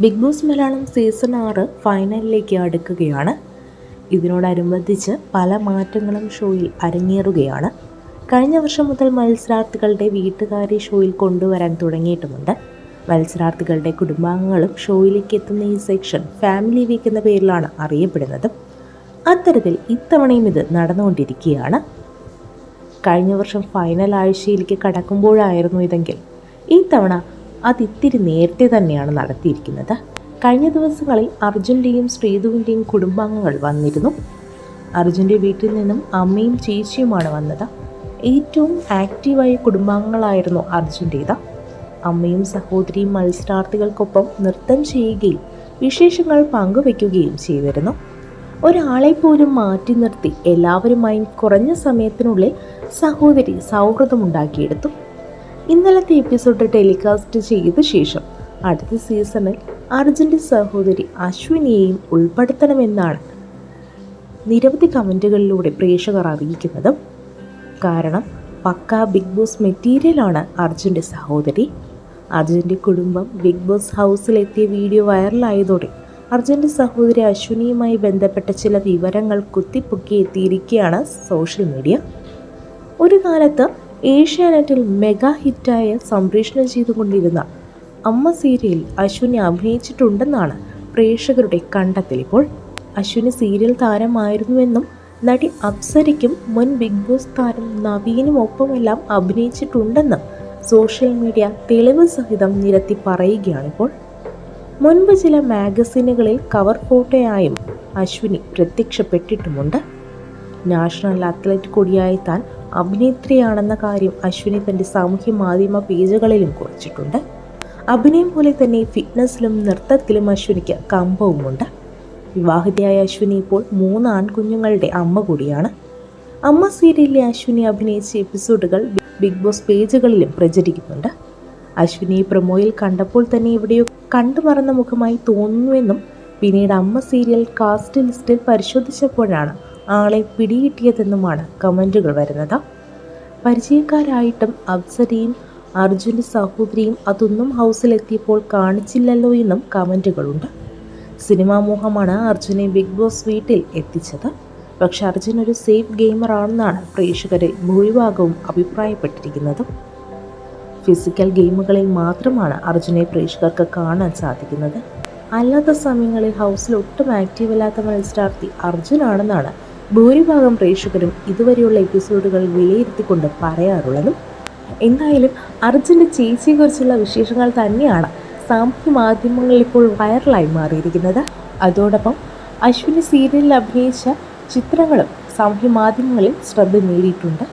Big boss Malayalam season ആറ് ഫൈനലിലേക്ക് അടുക്കുകയാണ്. ഇതിനോടനുബന്ധിച്ച് പല മാറ്റങ്ങളും ഷോയിൽ അരങ്ങേറുകയാണ്. കഴിഞ്ഞ വർഷം മുതൽ മത്സരാർത്ഥികളുടെ വീട്ടുകാരെ ഷോയിൽ കൊണ്ടുവരാൻ തുടങ്ങിയിട്ടുമുണ്ട്. മത്സരാർത്ഥികളുടെ കുടുംബാംഗങ്ങളും ഷോയിലേക്ക് എത്തുന്ന ഈ സെക്ഷൻ ഫാമിലി വീക്ക് എന്ന പേരിലാണ് അറിയപ്പെടുന്നത്. അത്തരത്തിൽ ഇത്തവണയും ഇത് നടന്നുകൊണ്ടിരിക്കുകയാണ്. കഴിഞ്ഞ വർഷം ഫൈനൽ ആഴ്ചയിലേക്ക് കടക്കുമ്പോഴായിരുന്നു ഇതെങ്കിൽ. ഈ തവണ അതിത്തിരി നേരത്തെ തന്നെയാണ് നടത്തിയിരിക്കുന്നത്. കഴിഞ്ഞ ദിവസങ്ങളിൽ അർജുന്റെയും ശ്രീധുവിന്റെയും കുടുംബാംഗങ്ങൾ വന്നിരുന്നു. അർജുന്റെ വീട്ടിൽ നിന്നും അമ്മയും ചേച്ചിയുമാണ് വന്നത്. ഏറ്റവും ആക്റ്റീവായ കുടുംബാംഗങ്ങളായിരുന്നു അർജുന്റേത് അമ്മയും സഹോദരിയും മത്സരാർത്ഥികൾക്കൊപ്പം നൃത്തം ചെയ്യുകയും വിശേഷങ്ങൾ പങ്കുവെക്കുകയും ചെയ്തിരുന്നു. ഒരാളെ പോലും മാറ്റി നിർത്തി എല്ലാവരുമായും കുറഞ്ഞ സമയത്തിനുള്ളിൽ സഹോദരി സൗഹൃദമുണ്ടാക്കിയെടുത്തു. ഇന്നലത്തെ എപ്പിസോഡ് ടെലികാസ്റ്റ് ചെയ്ത ശേഷം അടുത്ത സീസണിൽ അർജുന്റെ സഹോദരി അശ്വിനിയെയും ഉൾപ്പെടുത്തണമെന്നാണ് നിരവധി കമന്റുകളിലൂടെ പ്രേക്ഷകർ അറിയിക്കുന്നത്. കാരണം പക്ക ബിഗ് ബോസ് മെറ്റീരിയലാണ് അർജുന്റെ സഹോദരി. അർജുന്റെ കുടുംബം ബിഗ് ബോസ് ഹൗസിലെത്തിയ വീഡിയോ വൈറലായതോടെ അർജുന്റെ സഹോദരി അശ്വിനിയുമായി ബന്ധപ്പെട്ട ചില വിവരങ്ങൾ കുത്തിപ്പൊക്കി എത്തിയിരിക്കുകയാണ് സോഷ്യൽ മീഡിയ ഒരു കാലത്ത് ഏഷ്യാനെറ്റിൽ മെഗാ ഹിറ്റായ സംപ്രേഷണം ചെയ്തുകൊണ്ടിരുന്ന അമ്മ സീരിയൽ അശ്വിനി അഭിനയിച്ചിട്ടുണ്ടെന്നാണ് പ്രേക്ഷകരുടെ കണ്ടെത്തൽ. ഇപ്പോൾ അശ്വിനി സീരിയൽ താരമായിരുന്നുവെന്നും നടി അപ്സരയ്ക്കും മുൻ ബിഗ് ബോസ് താരം നവീനും ഒപ്പമെല്ലാം അഭിനയിച്ചിട്ടുണ്ടെന്നും സോഷ്യൽ മീഡിയ തെളിവ് സഹിതം നിരത്തി പറയുകയാണിപ്പോൾ മുൻപ് ചില മാഗസീനുകളിൽ കവർ ഫോട്ടോയായും അശ്വിനി പ്രത്യക്ഷപ്പെട്ടിട്ടുമുണ്ട്. നാഷണൽ അത്ലറ്റ് കൂടിയായി താൻ അഭിനേത്രിയാണെന്ന കാര്യം അശ്വിനി തന്റെ സാമൂഹ്യ മാധ്യമ പേജുകളിലും കുറിച്ചിട്ടുണ്ട്. അഭിനയം പോലെ തന്നെ ഫിറ്റ്നസ്സിലും നൃത്തത്തിലും അശ്വിനിക്ക് കമ്പവുമുണ്ട്. വിവാഹിതയായ അശ്വിനി ഇപ്പോൾ മൂന്ന് ആൺകുഞ്ഞുങ്ങളുടെ അമ്മ കൂടിയാണ്. അമ്മ സീരിയലിലെ അശ്വിനി അഭിനയിച്ച എപ്പിസോഡുകൾ ബിഗ് ബോസ് പേജുകളിലും പ്രചരിക്കുന്നുണ്ട്. അശ്വിനി പ്രൊമോയിൽ കണ്ടപ്പോൾ തന്നെ എവിടെയോ കണ്ടു മറന്ന മുഖമായി തോന്നുന്നുവെന്നും പിന്നീട് അമ്മ സീരിയൽ കാസ്റ്റ് ലിസ്റ്റിൽ പരിശോധിച്ചപ്പോഴാണ് ആളെ പിടികിട്ടിയതെന്നുമാണ് കമന്റുകൾ വരുന്നത്. പരിചയക്കാരായിട്ടും അപ്സരയും അർജുന്റെ സഹോദരിയും അതൊന്നും ഹൗസിലെത്തിയപ്പോൾ കാണിച്ചില്ലല്ലോ എന്നും കമന്റുകളുണ്ട് സിനിമാ മോഹമാണ് അർജുനെ ബിഗ് ബോസ് വീട്ടിൽ എത്തിച്ചത്. പക്ഷെ അർജുൻ ഒരു സേഫ് ഗെയിമർ ആണെന്നാണ് പ്രേക്ഷകരെ ഭൂരിഭാഗവും അഭിപ്രായപ്പെട്ടിരിക്കുന്നത്. ഫിസിക്കൽ ഗെയിമുകളിൽ മാത്രമാണ് അർജുനെ പ്രേക്ഷകർക്ക് കാണാൻ സാധിക്കുന്നത്. അല്ലാത്ത സമയങ്ങളിൽ ഹൗസിൽ ഒട്ടും ആക്റ്റീവ് അല്ലാത്ത മത്സരാർത്ഥി അർജുനാണെന്നാണ് ഭൂരിഭാഗം പ്രേക്ഷകരും ഇതുവരെയുള്ള എപ്പിസോഡുകൾ വിലയിരുത്തിക്കൊണ്ട് പറയാറുള്ളതും എന്തായാലും അർജുന്റെ ചേച്ചിയെക്കുറിച്ചുള്ള വിശേഷങ്ങൾ തന്നെയാണ് സാമൂഹ്യ മാധ്യമങ്ങളിൽ ഇപ്പോൾ വൈറലായി മാറിയിരിക്കുന്നത്. അതോടൊപ്പം അശ്വിനി സീരിയലിൽ അഭിനയിച്ച ചിത്രങ്ങളും സാമൂഹ്യ മാധ്യമങ്ങളിൽ ശ്രദ്ധ നേടിയിട്ടുണ്ട്.